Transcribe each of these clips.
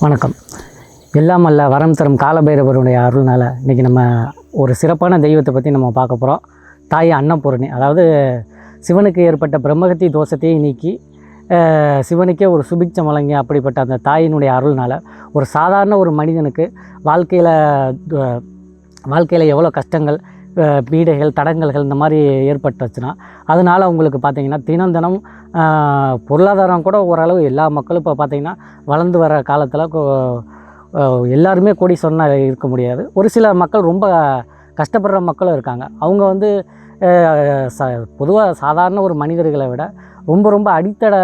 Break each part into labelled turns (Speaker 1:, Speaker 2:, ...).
Speaker 1: வணக்கம். எல்லாம் அல்ல வரம் தரும் காலபைரவருடைய அருள்னால் இன்றைக்கி நம்ம ஒரு சிறப்பான தெய்வத்தை பற்றி நம்ம பார்க்க போகிறோம் தாய் அன்னபூரணி அதாவது சிவனுக்கு ஏற்பட்ட பிரம்மகத்தி தோஷத்தையே நீக்கி சிவனுக்கே ஒரு சுபிச்சம் வழங்கி அப்படிப்பட்ட அந்த தாயினுடைய அருள்னால் ஒரு சாதாரண ஒரு மனிதனுக்கு வாழ்க்கையில் வாழ்க்கையில் எவ்வளோ கஷ்டங்கள் பீடைகள் தடங்கல்கள் இந்த மாதிரி ஏற்பட்டுச்சுன்னா அதனால் அவங்களுக்கு பார்த்திங்கன்னா தினம் தினம் பொருளாதாரம் கூட ஓரளவு எல்லா மக்களும் இப்போ பார்த்திங்கன்னா வளர்ந்து வர காலத்தில் எல்லாருமே கோடீஸ்வரனாக இருக்க முடியாது. ஒரு சில மக்கள் ரொம்ப கஷ்டப்படுற மக்களும் இருக்காங்க. அவங்க வந்து ச பொதுவாக சாதாரண ஒரு மனிதர்களை விட ரொம்ப ரொம்ப அடித்தட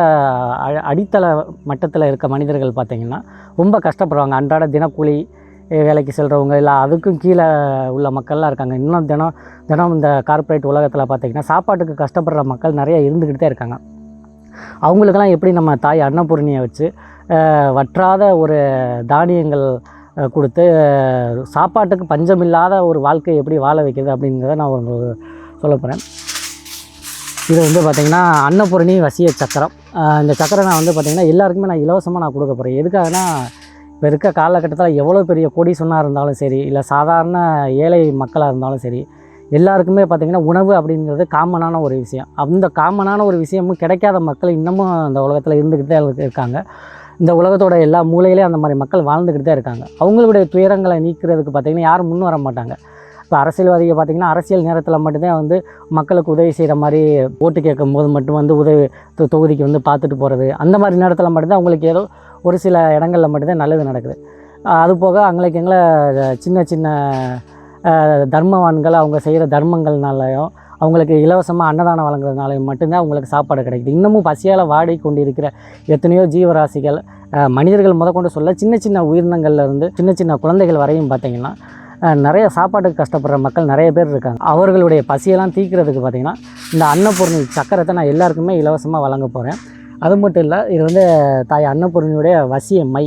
Speaker 1: அடித்தள மட்டத்தில் இருக்க மனிதர்கள் பார்த்திங்கன்னா ரொம்ப கஷ்டப்படுவாங்க. அன்றாட தினக்கூலி வேலைக்கு செல்கிறவங்க இல்லை அதுக்கும் கீழே உள்ள மக்கள்லாம் இருக்காங்க. இன்னும் தினம் தினம் இந்த கார்ப்பரேட் உலகத்தில் பார்த்திங்கன்னா சாப்பாட்டுக்கு கஷ்டப்படுற மக்கள் நிறைய இருந்துக்கிட்டே இருக்காங்க. அவங்களுக்கெல்லாம் எப்படி நம்ம தாய் அன்னபூரணியை வச்சு வற்றாத ஒரு தானியங்கள் கொடுத்து சாப்பாட்டுக்கு பஞ்சமில்லாத ஒரு வாழ்க்கை எப்படி வாழ வைக்கிறது அப்படிங்கிறத நான் உங்களுக்கு சொல்ல போகிறேன் இது வந்து பார்த்திங்கன்னா அன்னபூரணி வசிய சக்கரம். இந்த சக்கரம் நான் வந்து பார்த்திங்கன்னா எல்லாருக்குமே நான் இலவசமாக நான் கொடுக்க போகிறேன் எதுக்காகனா இப்போ இருக்க காலகட்டத்தில் எவ்வளோ பெரிய கோடீஸ்வரனாக இருந்தாலும் சரி இல்லை சாதாரண ஏழை மக்களாக இருந்தாலும் சரி எல்லாருக்குமே பார்த்திங்கன்னா உணவு அப்படிங்கிறது காமனான ஒரு விஷயம். அந்த காமனான ஒரு விஷயமும் கிடைக்காத மக்கள் இன்னமும் அந்த உலகத்தில் இருந்துக்கிட்டு தான் இருக்காங்க. இந்த உலகத்தோட எல்லா மூலையிலையும் அந்த மாதிரி மக்கள் வாழ்ந்துக்கிட்டு தான் இருக்காங்க. அவங்களுடைய துயரங்களை நீக்கிறதுக்கு பார்த்திங்கன்னா யாரும் முன் வர மாட்டாங்க. இப்போ அரசியல்வாதிகள் பார்த்திங்கன்னா அரசியல் நேரத்தில் மட்டும்தான் வந்து மக்களுக்கு உதவி செய்கிற மாதிரி ஓட்டு கேட்கும் போது மட்டும் வந்து உதவி தொ- தொகுதிக்கு வந்து பார்த்துட்டு போகிறது. அந்த மாதிரி நேரத்தில் மட்டும்தான் அவங்களுக்கு ஏதோ ஒரு சில இடங்களில் மட்டும்தான் நல்லது நடக்குது. அது போக அவங்களுக்கு எங்களை சின்ன சின்ன தர்மவான்கள் அவங்க செய்கிற தர்மங்கள்னாலையும் அவங்களுக்கு இலவசமாக அன்னதானம் வழங்குறதுனாலையும் மட்டும்தான் அவங்களுக்கு சாப்பாடு கிடைக்குது. இன்னமும் பசியால் வாடி கொண்டு இருக்கிற எத்தனையோ ஜீவராசிகள் மனிதர்கள் முதற்கொண்டு சொல்ல சின்ன சின்ன உயிரினங்கள்லேருந்து சின்ன சின்ன குழந்தைகள் வரையும் பார்த்திங்கன்னா நிறைய சாப்பாட்டுக்கு கஷ்டப்படுற மக்கள் நிறைய பேர் இருக்காங்க. அவர்களுடைய பசியெல்லாம் தீக்கிறதுக்கு பார்த்திங்கன்னா இந்த அன்னபூர்ணி சக்கரத்தை நான் எல்லாருக்குமே இலவசமாக வழங்க போகிறேன் அது மட்டும் இல்லை இது வந்து தாய் அன்னபூர்ணியுடைய வசிய மை.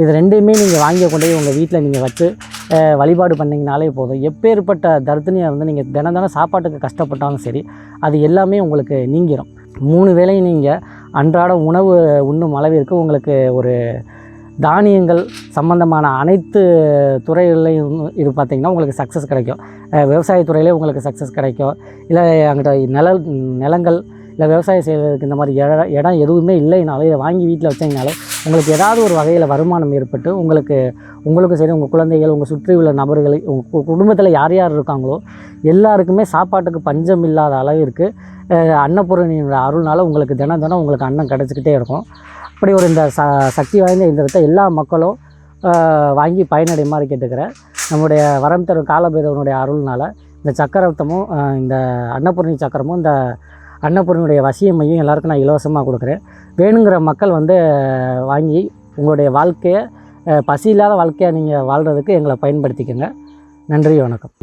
Speaker 1: இது ரெண்டையுமே நீங்கள் வாங்கி கொண்டு போய் உங்கள் வீட்டில் நீங்கள் வச்சு வழிபாடு பண்ணிங்கனாலே போதும். எப்பேற்பட்ட தர்த்தனியை வந்து நீங்கள் தினம் தினம் சாப்பாட்டுக்கு கஷ்டப்பட்டாலும் சரி அது எல்லாமே உங்களுக்கு நீங்கிடும் மூணு வேளையும் நீங்கள் அன்றாட உணவு உண்ணும் அளவிற்கு உங்களுக்கு ஒரு தானியங்கள் சம்பந்தமான அனைத்து துறைகள்லையும் இது பார்த்திங்கன்னா உங்களுக்கு சக்ஸஸ் கிடைக்கும். விவசாயத்துறையிலே உங்களுக்கு சக்ஸஸ் கிடைக்கும். இல்லை அங்கிட்ட நில நிலங்கள் இல்லை விவசாயம் செய்கிறதுக்கு இந்த மாதிரி இட இடம் எதுவுமே இல்லைனாலும் இதை வாங்கி வீட்டில் வச்சிங்கனாலும் உங்களுக்கு ஏதாவது ஒரு வகையில் வருமானம் ஏற்பட்டு உங்களுக்கு உங்களுக்கும் சரி உங்கள் குழந்தைகள் உங்கள் சுற்றி உள்ள நபர்கள் உங்கள் குடும்பத்தில் யார் யார் இருக்காங்களோ எல்லாருக்குமே சாப்பாட்டுக்கு பஞ்சம் இல்லாத அளவிற்கு அஹ், அன்னபூரணியோட அருள்னால உங்களுக்கு தினம் தினம் உங்களுக்கு அன்னம் கிடச்சிக்கிட்டே இருக்கும். அப்படி ஒரு இந்த ச சக்தி வாய்ந்த இந்த எல்லா மக்களும் வாங்கி பயனடையுமாறு கேட்டுக்கிறேன். நம்முடைய வரம் தரும் காலபேதவனுடைய அருள்னால் இந்த சக்கரத்தமும் இந்த அன்னபூரணி சக்கரமும் இந்த கண்ணப்பருனுடைய வசிய மையம் எல்லாருக்கும் நான் இலவசமாக கொடுக்குறேன். வேணுங்கிற மக்கள் வந்து வாங்கி உங்களுடைய வாழ்க்கையை பசி இல்லாத வாழ்க்கையை நீங்கள் வாழ்கிறதுக்கு எங்களை பயன்படுத்திக்கோங்க. நன்றி வணக்கம்.